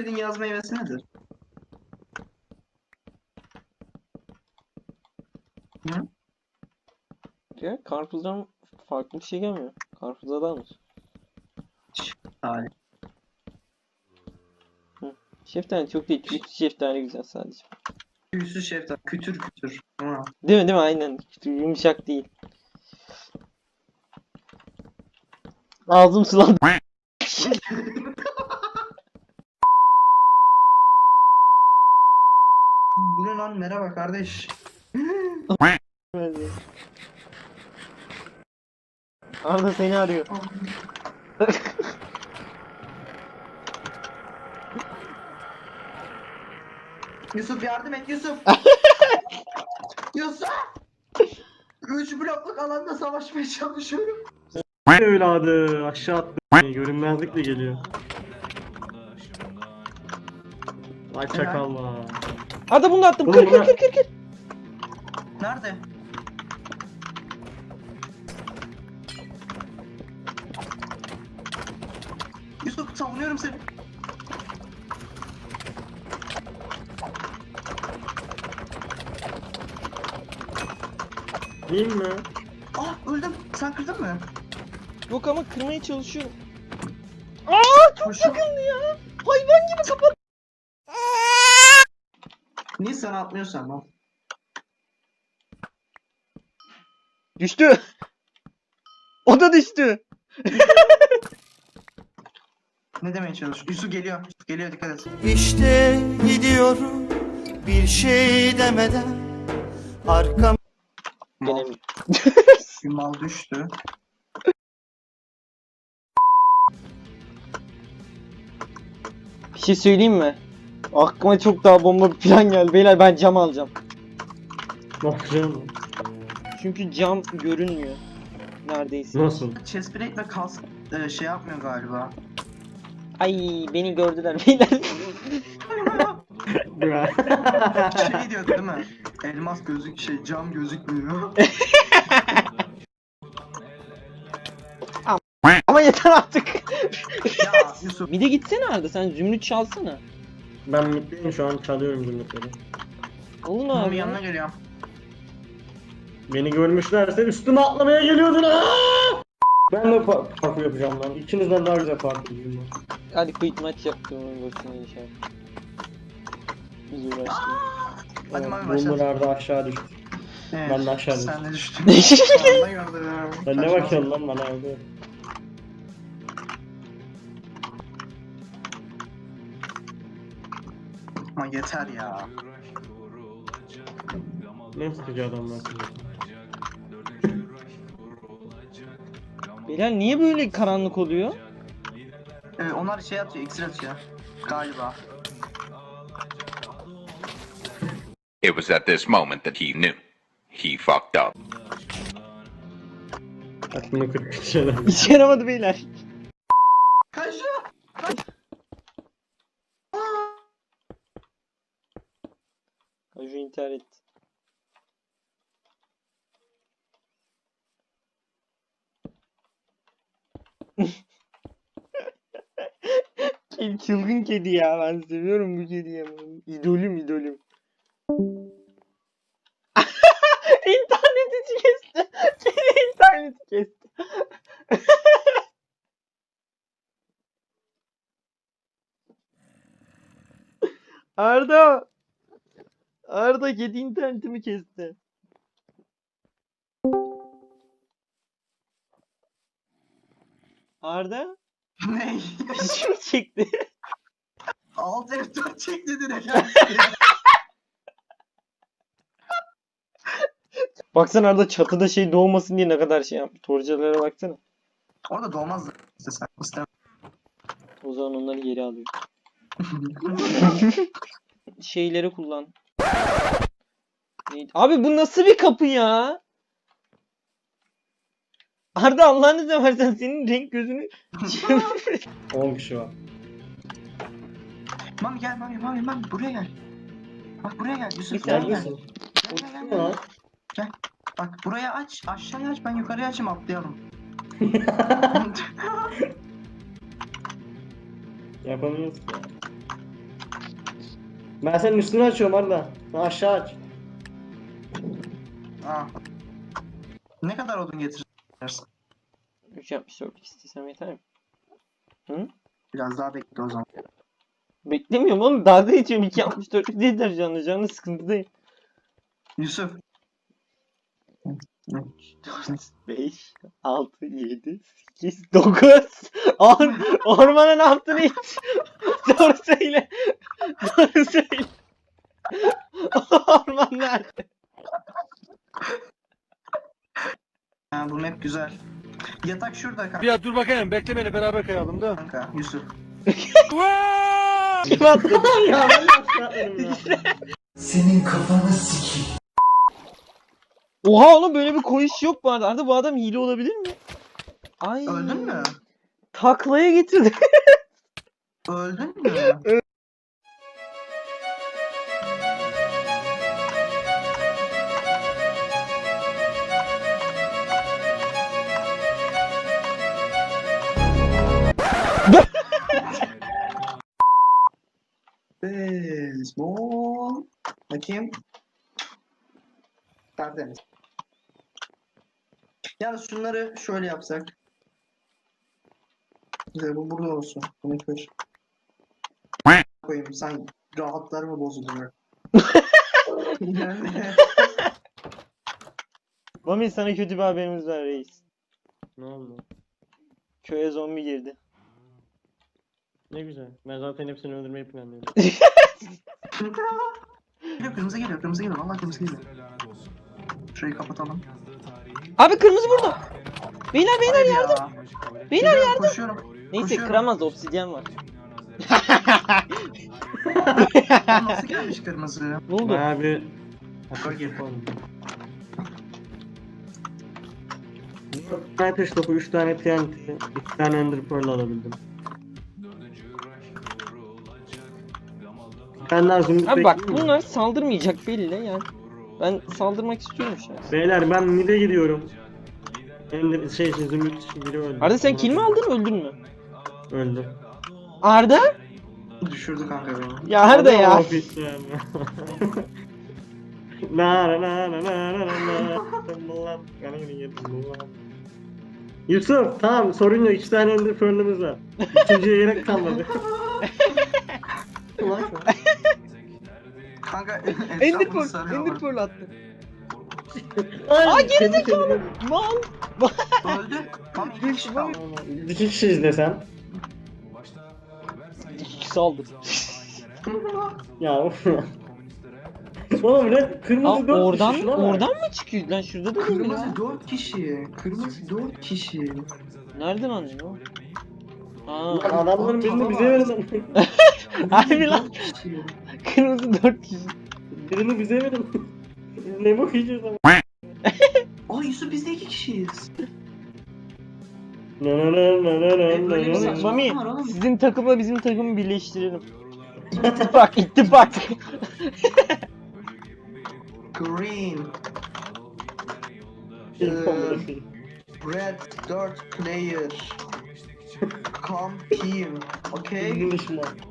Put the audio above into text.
sevdiğin yaz meyvesi nedir? Hı? Ya karpuzdan farklı bir şey gelmiyor. Karpuzda da mı? Hayır. Şeftali çok değil. Küçük şeftali güzel sadece. Tüysüz şeftali. Kütür kütür. Ha. Değil mi değil mi? Aynen. Yumuşak değil. Ağzım sulandı. Bu ne lan merhaba kardeş. Arda seni arıyor. Yusuf yardım et Yusuf. Yusuf. Üç blokluk alanda savaşmaya çalışıyorum. evladı aşağı attı. Görünmezlikle geliyor. Ay çakal var. Arda bunu da attım. Oğlum Kır kır buna- kır kır kır. Nerede? Yusuf savunuyorum seni. Değil mi? Ah öldüm. Sen kırdın mı? Yok ama kırmaya çalışıyorum. Aa çok Koşun. yakındı ya. Hayvan gibi kapat. Niye sen atmıyorsan lan? Düştü. O da düştü. Ne demeye çalışıyorsun? Yusuf geliyor. Yusuf geliyor dikkat et. İşte gidiyorum bir şey demeden arkam Mal, bir mal düştü. Bir şey söyleyeyim mi? Aklıma çok daha bomba bir plan geldi. Beyler ben cam alacağım. Ne yapacağım? Çünkü cam görünmüyor. Neredeyse. Nasıl? Chestplate ve kask e, şey yapmıyor galiba. Ay beni gördüler beyler. şey diyordu değil mi? Elmas gözük şey cam gözükmüyor. Ama yeter artık. ya Yusuf Bir de gitsene Arda sen zümrüt çalsana. Ben middeyim şu an çalıyorum zümrütleri. Onun abi. yanına ya. geliyorum. Beni görmüşlerse üstüme atlamaya geliyordun. Aa! Ben de pa- parkur yapacağım lan. İkinizden daha güzel parkur yapayım ben. Hadi quit maç yaptım onu boşuna inşallah. Biz uğraştık. Hadi Mami Boomer başla. Arda aşağı düştü. Evet, Ben de aşağı Sen de düştün. Sen ne bakıyorsun lan bana Arda? Ama yeter ya. Ne sıkıcı adamlar. Beyler niye böyle karanlık oluyor? Evet, onlar şey atıyor, iksir atıyor. Galiba. It was at this moment that he knew. He fucked up. Aklımda kırk bir şeyler. İşe yaramadı beyler. Çılgın kedi ya ben seviyorum bu kediyi. İdolüm idolüm. İnterneti kesti. Kedi interneti kesti. Arda. Arda kedi internetimi kesti. Arda ne? Kim çekti? Alt F4 çekti direkt. Baksana Arda çatıda şey doğmasın diye ne kadar şey yapmış. Torcalara baksana. Orada doğmaz işte sen. İstemem. O zaman onları geri alıyor. Şeyleri kullan. Neydi? Abi bu nasıl bir kapı ya? Arda Allah'ını seversen senin renk gözünü 10 kişi var. Mami gel Mami Mami Mami buraya gel. Bak buraya gel Yusuf gel gel. Neredesin? Gel gel gel. Gel. Bak buraya aç aşağıya aç ben yukarıya açayım atlayalım. Yapamıyoruz ki. Ben senin üstünü açıyorum Arda. Aşağı aç. Aa. Ne kadar odun getirirsin? 364 istesem yeter mi? Biraz daha bekle o zaman. Beklemiyorum oğlum dalga geçiyorum 264 yeter canlı canlı sıkıntıdayım. Yusuf. 4, 5, 6, 7, 8, 9, 10. Ormana ne yaptın hiç? Doğru söyle. Doğru söyle. Orman nerede? Ha, bu map güzel. Yatak şurada kanka. Ya dur bakayım bekle beni beraber kayalım da. kanka Yusuf. Kim attı? ya ben de aşağı atladım ya. Senin kafanı sikeyim Oha oğlum böyle bir koyuş yok bu arada. Arada bu adam hile olabilir mi? Ay. Öldün mü? Taklaya getirdi. Öldün mü? Tertemiz. Yalnız şunları şöyle yapsak. Güzel bu burada olsun. Bunu kır. Koyayım sen rahatlar mı bozuluyor? Mami sana kötü bir haberimiz var reis. Ne oldu? Köye zombi girdi. Ne güzel. Ben zaten hepsini öldürmeyi planlıyorum. geliyor kırmızı geliyor kırmızı geliyor valla kırmızı geliyor. Şurayı kapatalım. Abi kırmızı burada. Beyler beyler Hayır yardım. ya. Beyler yardım. Koşuyorum. Neyse koşuyorum. kıramaz obsidyen var. Aa, Nasıl gelmiş kırmızı? Ne oldu? Baya bir... Gölge. Sniper topu 3 tane TNT, 2 tane Ender Pearl alabildim. Ben zümrüt Abi bak bunlar saldırmayacak belli yani. Ben saldırmak istiyorum şu an. Beyler ben mid'e gidiyorum. Ender şey şey zümrüt biri öldü. Arda sen kill mi aldın öldün mü? Öldü. Arda? Düşürdü kanka beni. Ya Arda ya. Na na na na na na na Yusuf tamam sorun yok iki tane Ender Pearl'ümüz var. Üçüncüye gerek kalmadı. Kanka Ender etrafını Pearl, sarıyor. Ender Pearl attı. Aa, gerizekalı. kendime- Mal. Öldü. Tam iki kişi kaldı. İki kişiyiz desem. Saldır. Ya of ya. Oğlum ne? Kırmızı Aa, dört oradan kişi şuna bak. oradan mı çıkıyor? Lan şurada da değil ya. Kırmızı dört kişi. Kırmızı dört kişi. Nereden anlıyor? Aa, Lan adamların birini bize verin. Harbi lan. Dört kişi. Kırmızı dört kişi. birini bize verin. ne yiyeceğiz ama. Aa Yusuf biz de iki kişiyiz. Na na na na na na na na. Mami var oğlum. sizin takımla bizim takımı birleştirelim. İttifak, ittifak. Green. İlk kombinasyon. Red 4 player. Come team. Okay? English man.